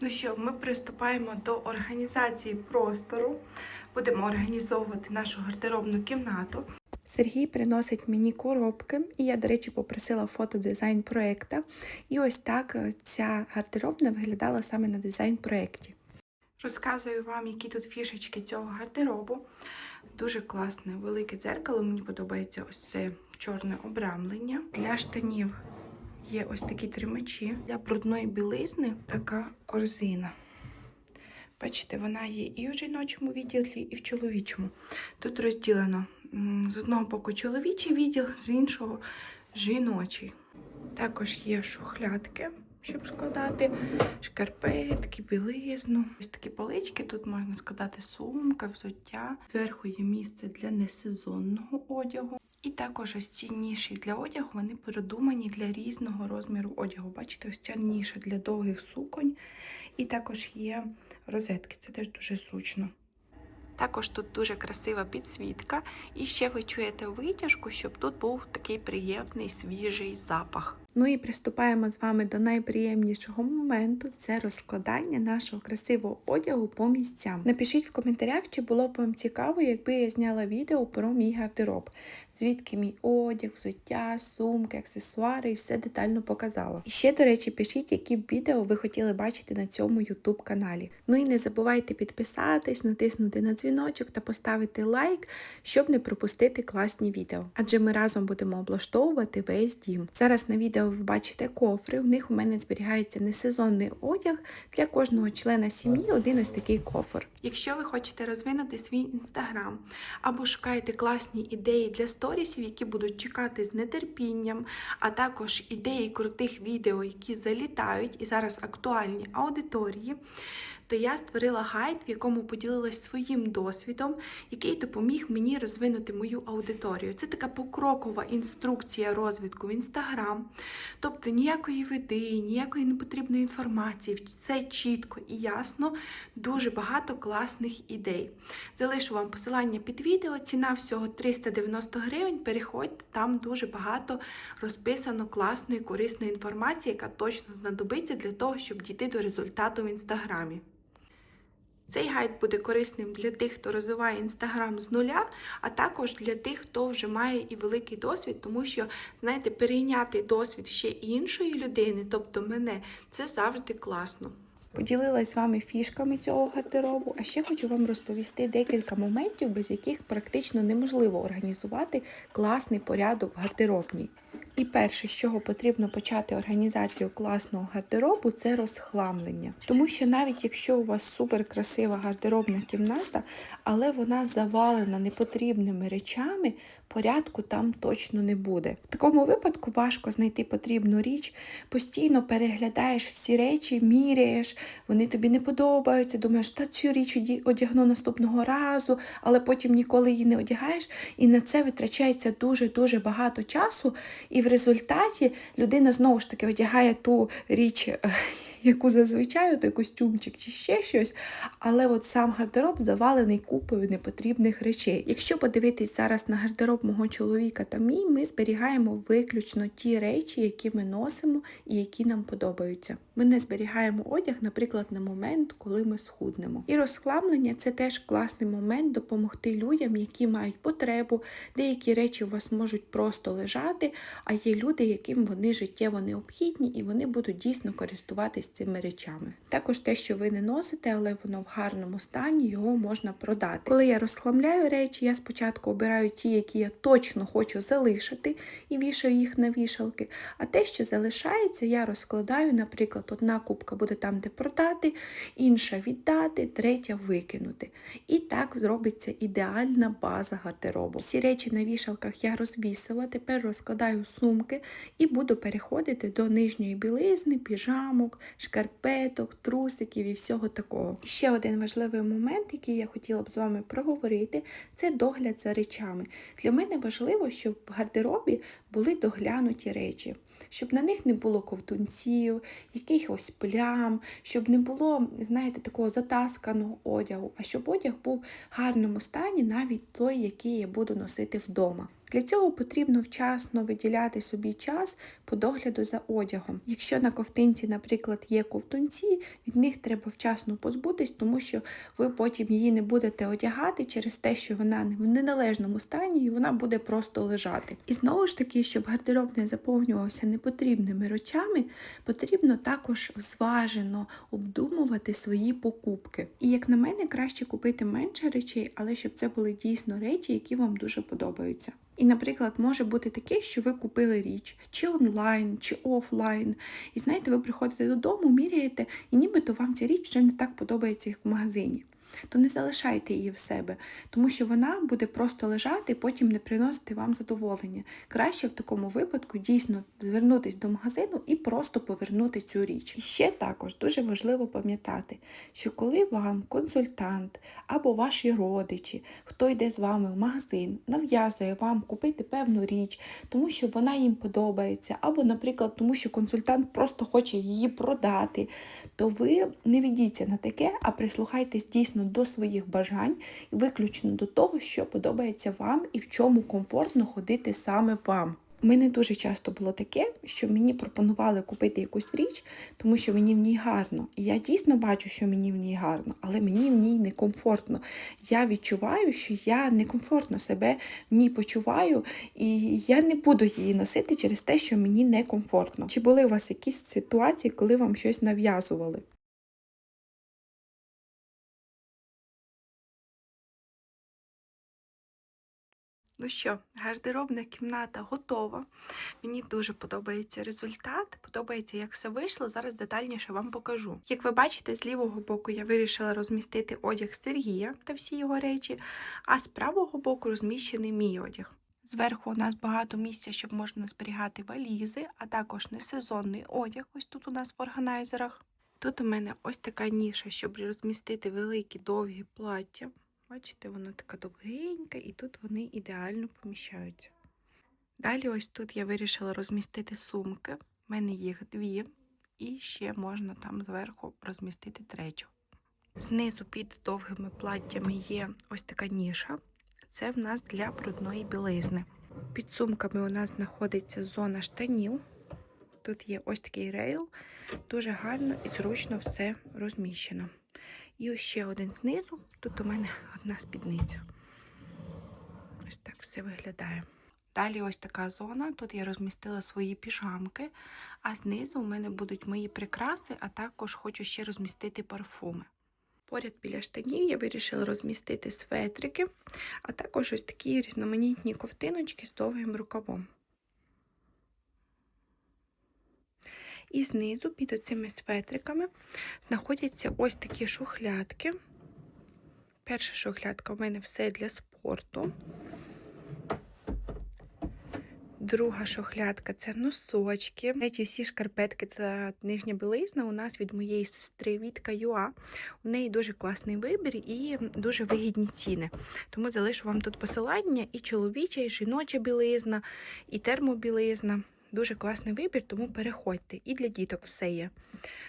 Ну що, ми приступаємо до організації простору. Будемо організовувати нашу гардеробну кімнату. Сергій приносить мені коробки, і я, до речі, попросила фотодизайн проєкта. І ось так е, ця гардеробна виглядала саме на дизайн-проєкті. Розказую вам, які тут фішечки цього гардеробу. Дуже класне велике дзеркало. Мені подобається ось це чорне обрамлення. Для штанів є ось такі тримачі. Для брудної білизни така корзина. Бачите, вона є і в жіночому відділі, і в чоловічому. Тут розділено з одного боку чоловічий відділ, з іншого жіночий. Також є шухлядки, щоб складати шкарпетки, білизну. Ось такі полички. Тут можна складати сумка, взуття. Зверху є місце для несезонного одягу. І також ось ці ніші для одягу, вони передумані для різного розміру одягу. Бачите, ось ця ніша для довгих суконь. І також є розетки, це теж дуже зручно. Також тут дуже красива підсвітка, і ще ви чуєте витяжку, щоб тут був такий приємний свіжий запах. Ну і приступаємо з вами до найприємнішого моменту це розкладання нашого красивого одягу по місцям. Напишіть в коментарях, чи було б вам цікаво, якби я зняла відео про мій гардероб, звідки мій одяг, взуття, сумки, аксесуари і все детально показала. І ще, до речі, пишіть, які відео ви хотіли бачити на цьому YouTube каналі. Ну і не забувайте підписатись, натиснути на дзвіночок та поставити лайк, щоб не пропустити класні відео. Адже ми разом будемо облаштовувати весь дім. Зараз на відео ви бачите кофри. В них у мене зберігається несезонний одяг для кожного члена сім'ї. Один ось такий кофр. Якщо ви хочете розвинути свій інстаграм або шукаєте класні ідеї для сторісів, які будуть чекати з нетерпінням, а також ідеї крутих відео, які залітають і зараз актуальні аудиторії, то я створила гайд, в якому поділилась своїм досвідом, який допоміг мені розвинути мою аудиторію. Це така покрокова інструкція розвитку в інстаграм. Тобто ніякої види, ніякої непотрібної інформації, все чітко і ясно, дуже багато класних ідей. Залишу вам посилання під відео, ціна всього 390 гривень. Переходьте, там дуже багато розписано класної, корисної інформації, яка точно знадобиться для того, щоб дійти до результату в інстаграмі. Цей гайд буде корисним для тих, хто розвиває інстаграм з нуля, а також для тих, хто вже має і великий досвід, тому що, знаєте, перейняти досвід ще іншої людини, тобто мене, це завжди класно. Поділилась з вами фішками цього гардеробу, а ще хочу вам розповісти декілька моментів, без яких практично неможливо організувати класний порядок в гардеробній. І перше, з чого потрібно почати організацію класного гардеробу, це розхламлення. Тому що навіть якщо у вас супер красива гардеробна кімната, але вона завалена непотрібними речами, порядку там точно не буде. В такому випадку важко знайти потрібну річ, постійно переглядаєш всі речі, міряєш, вони тобі не подобаються, думаєш, та цю річ одягну наступного разу, але потім ніколи її не одягаєш, і на це витрачається дуже-дуже багато часу. І в результаті людина знову ж таки одягає ту річ, е, яку зазвичай, той костюмчик чи ще щось, але от сам гардероб завалений купою непотрібних речей. Якщо подивитись зараз на гардероб мого чоловіка та мій, ми зберігаємо виключно ті речі, які ми носимо і які нам подобаються. Ми не зберігаємо одяг, наприклад, на момент, коли ми схуднемо. І розхламлення це теж класний момент допомогти людям, які мають потребу. Деякі речі у вас можуть просто лежати, а є люди, яким вони життєво необхідні, і вони будуть дійсно користуватись цими речами. Також те, що ви не носите, але воно в гарному стані, його можна продати. Коли я розхламляю речі, я спочатку обираю ті, які я точно хочу залишити, і вішаю їх на вішалки. А те, що залишається, я розкладаю, наприклад, одна кубка буде там, де продати, інша віддати, третя викинути. І так зробиться ідеальна база гардеробу. Всі речі на вішалках я розвісила, тепер розкладаю сумки і буду переходити до нижньої білизни, піжамок, шкарпеток, трусиків і всього такого. Ще один важливий момент, який я хотіла б з вами проговорити, це догляд за речами. Для мене важливо, щоб в гардеробі були доглянуті речі, щоб на них не було ковтунців, якихось плям, щоб не було, знаєте, такого затасканого одягу, а щоб одяг був в гарному стані, навіть той, який я буду носити вдома. Для цього потрібно вчасно виділяти собі час по догляду за одягом. Якщо на ковтинці, наприклад, є ковтунці, від них треба вчасно позбутись, тому що ви потім її не будете одягати через те, що вона в неналежному стані і вона буде просто лежати. І знову ж таки, щоб гардероб не заповнювався непотрібними речами, потрібно також зважено обдумувати свої покупки. І як на мене, краще купити менше речей, але щоб це були дійсно речі, які вам дуже подобаються. І, наприклад, може бути таке, що ви купили річ чи онлайн, чи офлайн. І знаєте, ви приходите додому, міряєте, і нібито вам ця річ вже не так подобається, як в магазині. То не залишайте її в себе, тому що вона буде просто лежати, і потім не приносити вам задоволення. Краще в такому випадку дійсно звернутися до магазину і просто повернути цю річ. І ще також дуже важливо пам'ятати, що коли вам консультант або ваші родичі, хто йде з вами в магазин, нав'язує вам купити певну річ, тому що вона їм подобається, або, наприклад, тому що консультант просто хоче її продати, то ви не ведіться на таке, а прислухайтесь дійсно до своїх бажань виключно до того, що подобається вам і в чому комфортно ходити саме вам. У мене дуже часто було таке, що мені пропонували купити якусь річ, тому що мені в ній гарно. І я дійсно бачу, що мені в ній гарно, але мені в ній некомфортно. Я відчуваю, що я некомфортно себе в ній почуваю, і я не буду її носити через те, що мені некомфортно. Чи були у вас якісь ситуації, коли вам щось нав'язували? Ну що, гардеробна кімната готова. Мені дуже подобається результат, подобається, як все вийшло. Зараз детальніше вам покажу. Як ви бачите, з лівого боку я вирішила розмістити одяг Сергія та всі його речі, а з правого боку розміщений мій одяг. Зверху у нас багато місця, щоб можна зберігати валізи, а також несезонний одяг. Ось тут у нас в органайзерах. Тут у мене ось така ніша, щоб розмістити великі довгі плаття. Бачите, воно така довгенька, і тут вони ідеально поміщаються. Далі, ось тут я вирішила розмістити сумки. У мене їх дві, і ще можна там зверху розмістити третю. Знизу під довгими платтями є ось така ніша. Це в нас для брудної білизни. Під сумками у нас знаходиться зона штанів. Тут є ось такий рейл, дуже гарно і зручно все розміщено. І ось ще один знизу. Тут у мене одна спідниця. Ось так все виглядає. Далі ось така зона. Тут я розмістила свої піжамки, а знизу у мене будуть мої прикраси, а також хочу ще розмістити парфуми. Поряд біля штанів я вирішила розмістити светрики, а також ось такі різноманітні ковтиночки з довгим рукавом. І знизу під оцими светриками знаходяться ось такі шухлядки. Перша шухлядка в мене все для спорту. Друга шухлядка це носочки. Речі, всі шкарпетки та нижня білизна у нас від моєї сестри від Каюа. У неї дуже класний вибір і дуже вигідні ціни. Тому залишу вам тут посилання і чоловіча, і жіноча білизна, і термобілизна. Дуже класний вибір, тому переходьте. І для діток все є.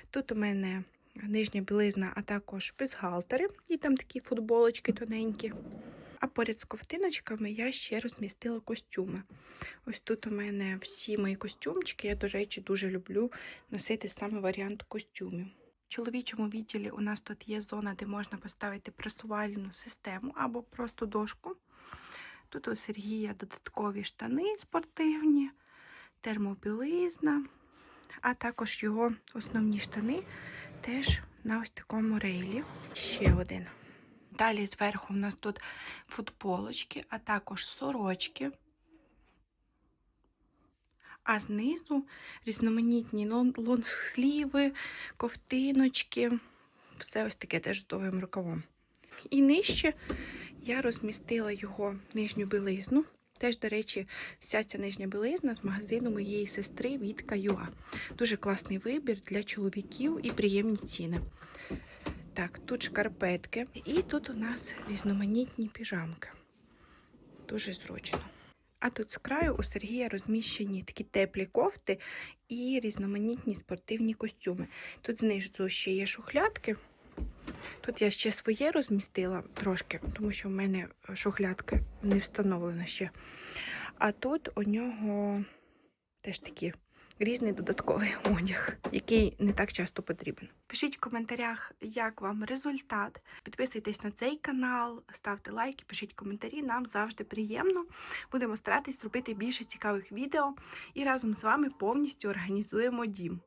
Тут у мене нижня білизна, а також бюстгальтери, і там такі футболочки тоненькі. А поряд з ковтиночками я ще розмістила костюми. Ось тут у мене всі мої костюмчики. Я, до речі, дуже люблю носити саме варіант костюмів. В чоловічому відділі у нас тут є зона, де можна поставити пресувальну систему або просто дошку. Тут у Сергія додаткові штани спортивні термобілизна, а також його основні штани теж на ось такому рейлі. Ще один. Далі зверху у нас тут футболочки, а також сорочки. А знизу різноманітні лонгсліви, ковтиночки. Все ось таке теж з довгим рукавом. І нижче я розмістила його нижню білизну. Теж, до речі, вся ця нижня білизна з магазину моєї сестри від Каюа. Дуже класний вибір для чоловіків і приємні ціни. Так, тут шкарпетки. І тут у нас різноманітні піжамки. Дуже зручно. А тут з краю у Сергія розміщені такі теплі кофти і різноманітні спортивні костюми. Тут знизу ще є шухлядки. Тут я ще своє розмістила трошки, тому що в мене шухлядки не встановлено ще. А тут у нього теж такі різний додатковий одяг, який не так часто потрібен. Пишіть в коментарях, як вам результат. Підписуйтесь на цей канал, ставте лайки, пишіть коментарі. Нам завжди приємно. Будемо старатись зробити більше цікавих відео і разом з вами повністю організуємо дім.